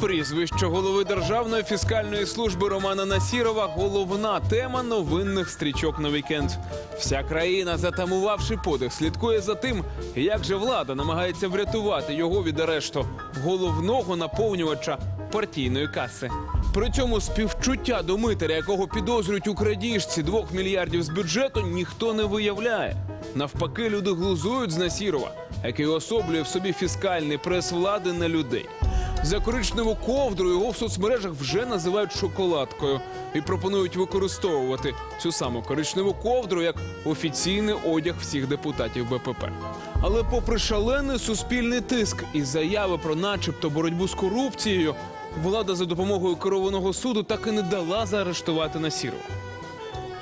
Прізвище голови Державної фіскальної служби Романа Насірова головна тема новинних стрічок на вікенд. Вся країна, затамувавши подих, слідкує за тим, як же влада намагається врятувати його від арешту головного наповнювача партійної каси. При цьому співчуття до митаря, якого підозрюють у крадіжці двох мільярдів з бюджету, ніхто не виявляє. Навпаки, люди глузують з Насірова, який особлює в собі фіскальний прес влади на людей. За коричневу ковдру його в соцмережах вже називають шоколадкою і пропонують використовувати цю саму коричневу ковдру як офіційний одяг всіх депутатів БПП. Але попри шалений суспільний тиск і заяви про начебто боротьбу з корупцією, влада за допомогою керованого суду так і не дала заарештувати Насірова.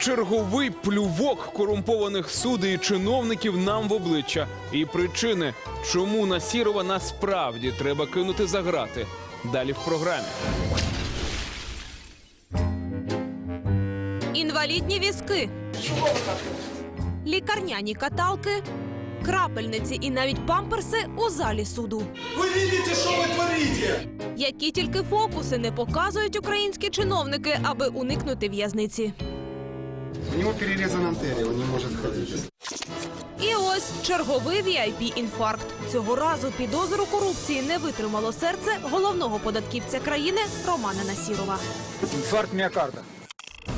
Черговий плювок корумпованих судей і чиновників нам в обличчя. І причини, чому Насірова насправді треба кинути за грати. Далі в програмі. Інвалідні візки. Лікарняні каталки, крапельниці і навіть памперси у залі суду. Вы видите, что вы творите? Які тільки фокуси не показують українські чиновники, аби уникнути в'язниці. У нього перерізана артерия, він не може ходити. І ось черговий vip інфаркт. Цього разу підозру корупції не витримало серце головного податківця країни Романа Насірова. Інфаркт миокарда.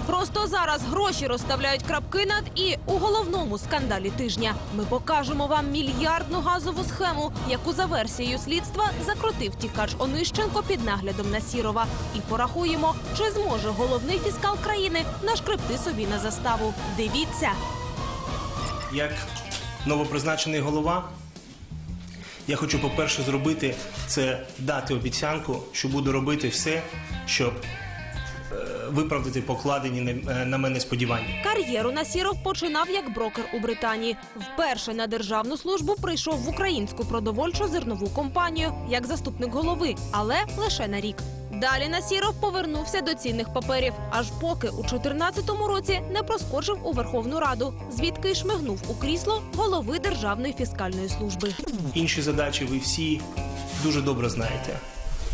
Просто зараз гроші розставляють крапки над і у головному скандалі тижня. Ми покажемо вам мільярдну газову схему, яку за версією слідства закрутив тікач Онищенко під наглядом Насірова. І порахуємо, чи зможе головний фіскал країни нашкребти собі на заставу. Дивіться. як новопризначений голова, я хочу, по-перше, зробити це дати обіцянку, що буду робити все, щоб виправдати покладені на- е, на мене сподівання. Кар'єру Насіров починав як брокер у Британії. Вперше на державну службу прийшов в українську продовольчо зернову компанію як заступник голови, але лише на рік. Далі Насіров повернувся до цінних паперів, аж поки у 2014 році не проскочив у Верховну Раду, звідки й шмигнув у крісло голови Державної фіскальної служби. Інші задачі ви всі дуже добре знаєте.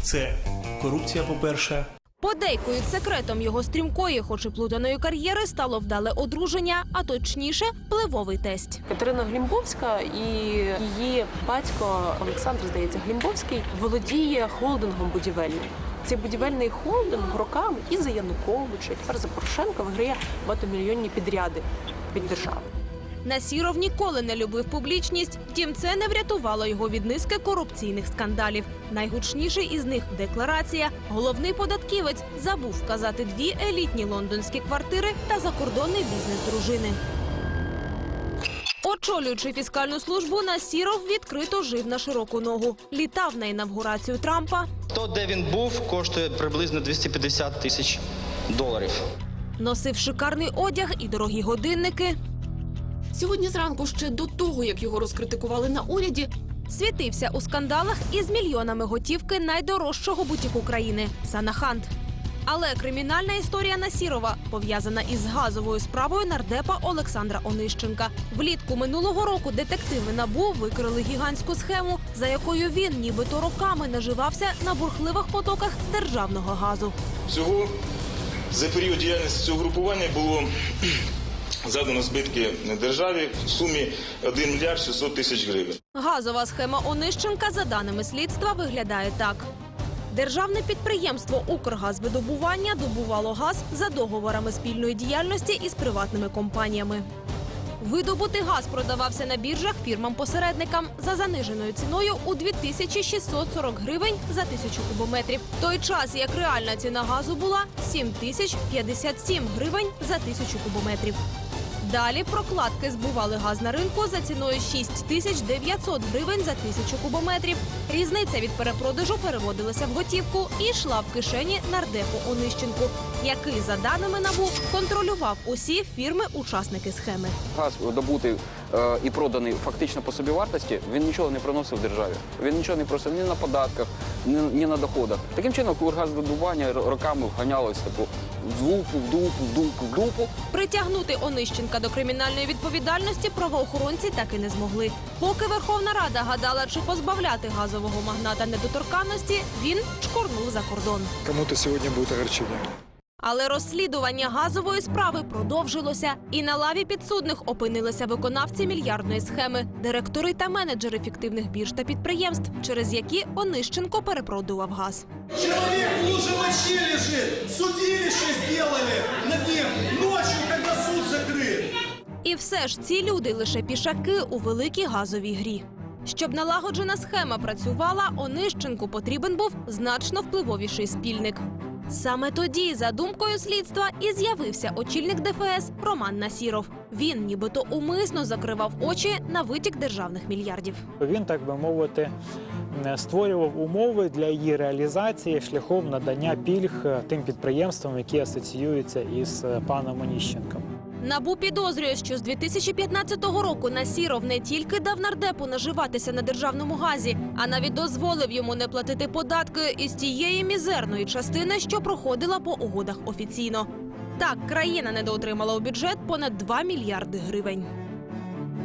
Це корупція, по-перше, Подейкують секретом його стрімкої, хоч і плутаної кар'єри, стало вдале одруження, а точніше впливовий тесть. Катерина Глімбовська і її батько Олександр, здається, Глімбовський володіє холдингом будівельним. Цей будівельний холдинг роками і за Януковича, і тепер за Порошенка виграє багатомільйонні підряди від держави. Насіров ніколи не любив публічність, втім, це не врятувало його від низки корупційних скандалів. Найгучніший із них декларація. Головний податківець забув вказати дві елітні лондонські квартири та закордонний бізнес дружини. Очолюючи фіскальну службу, Насіров відкрито жив на широку ногу. Літав на інавгурацію Трампа, То, де він був, коштує приблизно 250 тисяч доларів. носив шикарний одяг і дорогі годинники. Сьогодні зранку, ще до того, як його розкритикували на уряді, Світився у скандалах із мільйонами готівки найдорожчого бутіку країни Санахант. Але кримінальна історія Насірова пов'язана із газовою справою нардепа Олександра Онищенка. Влітку минулого року детективи НАБУ викрили гігантську схему, за якою він нібито роками наживався на бурхливих потоках державного газу. Всього за період діяльності цього групування було задано збитки державі в сумі 1 мільярд 600 тисяч гривень. Газова схема Онищенка, за даними слідства, виглядає так. Державне підприємство Укргазвидобування добувало газ за договорами спільної діяльності із приватними компаніями. Видобутий газ продавався на біржах фірмам-посередникам за заниженою ціною у 2640 гривень за тисячу кубометрів. Той час як реальна ціна газу була 7057 гривень за тисячу кубометрів. Далі прокладки збували газ на ринку за ціною 6900 гривень за тисячу кубометрів. Різниця від перепродажу переводилася в готівку і йшла в кишені нардепу Онищенку, який, за даними НАБУ, контролював усі фірми-учасники схеми. Газ добутий е, і проданий фактично по собівартості, він нічого не приносив державі. Він нічого не просив ні на податках, ні, на доходах. Таким чином, р- роками вганялось типу, в дупу, в дупу, в дупу, в дупу. Притягнути Онищенка до кримінальної відповідальності правоохоронці так і не змогли. Поки Верховна Рада гадала, чи позбавляти газового магната недоторканності, він шкорнув за кордон. Кому-то сьогодні будет огорчение. Але розслідування газової справи продовжилося, і на лаві підсудних опинилися виконавці мільярдної схеми, директори та менеджери фіктивних бірж та підприємств, через які Онищенко перепродував газ. Человек в луже мочи лежит. Судилище сделали над ним ночью, когда суд закрыт. І все ж ці люди лише пішаки у великій газовій грі. Щоб налагоджена схема працювала, Онищенку потрібен був значно впливовіший спільник. Саме тоді, за думкою слідства, і з'явився очільник ДФС Роман Насіров. Він нібито умисно закривав очі на витік державних мільярдів. Він, так би мовити, створював умови для її реалізації шляхом надання пільг тим підприємствам, які асоціюються із паном Оніщенком. Набу підозрює, що з 2015 року Насіров не тільки дав нардепу наживатися на державному газі, а навіть дозволив йому не платити податки із тієї мізерної частини, що проходила по угодах офіційно. Так, країна недоотримала у бюджет понад 2 мільярди гривень.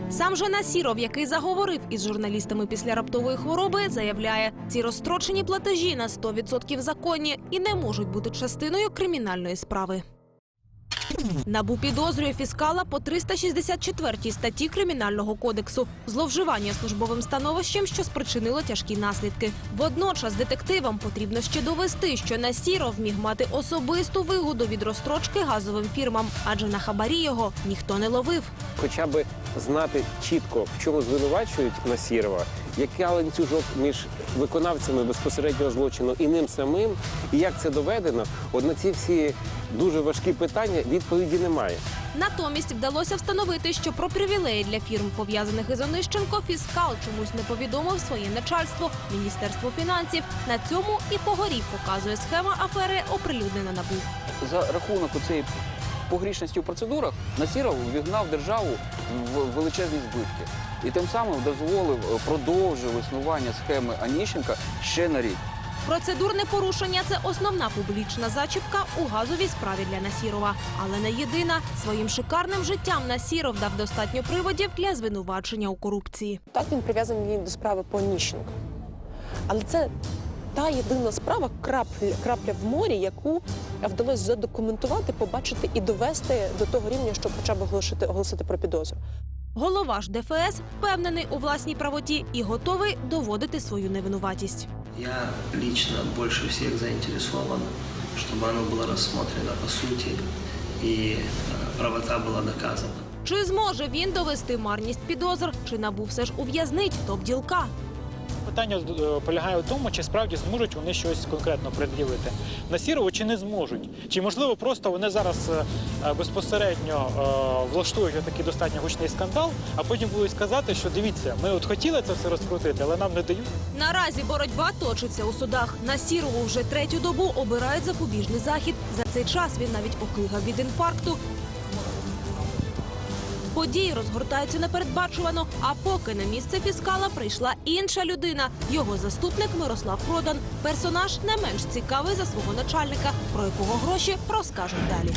Сам же Насіров, який заговорив із журналістами після раптової хвороби, заявляє, ці розстрочені платежі на 100% законні і не можуть бути частиною кримінальної справи. Набу підозрює фіскала по 364 статті Кримінального кодексу зловживання службовим становищем, що спричинило тяжкі наслідки. Водночас детективам потрібно ще довести, що Насіров міг мати особисту вигоду від розстрочки газовим фірмам, адже на хабарі його ніхто не ловив. хоча б знати чітко, в чому звинувачують Насірова, який ланцюжок між виконавцями безпосереднього злочину і ним самим, і як це доведено, от на ці всі дуже важкі питання відповіді немає. Натомість вдалося встановити, що про привілеї для фірм, пов'язаних із Онищенко, фіскал чомусь не повідомив своє начальство Міністерство фінансів. На цьому і погорів показує схема афери, оприлюднена набу. За рахунок цієї погрішності у процедурах Насіров вігнав державу в величезні збитки. І тим самим дозволив е, продовжив існування схеми Аніщенка ще на рік. Процедурне порушення це основна публічна зачіпка у газовій справі для Насірова. Але не єдина своїм шикарним життям Насіров дав достатньо приводів для звинувачення у корупції. Так він прив'язаний до справи по Ніщенко. Але це та єдина справа, крапля, крапля в морі, яку вдалося задокументувати, побачити і довести до того рівня, щоб хоча б оголосити, оголосити про підозру. Голова ж ДФС впевнений у власній правоті і готовий доводити свою невинуватість. Я лично больше всех заинтересован, чтобы оно было рассмотрено по сути и э, правота была доказана. Чи зможе він довести марність підозр, чи набу все ж ув'язнить топ-ділка? Питання е, полягає в тому, чи справді зможуть вони щось конкретно пред'явити Насірову чи не зможуть. Чи можливо просто вони зараз е, е, безпосередньо влаштують такий достатньо гучний скандал, а потім будуть сказати, що дивіться, ми от хотіли це все розкрутити, але нам не дають. Наразі боротьба точиться у судах. На Сірову вже третю добу обирають запобіжний захід. За цей час він навіть окигав від інфаркту. Події розгортаються непередбачувано. А поки на місце фіскала прийшла інша людина. Його заступник Мирослав Продан. Персонаж не менш цікавий за свого начальника, про якого гроші розкажуть далі.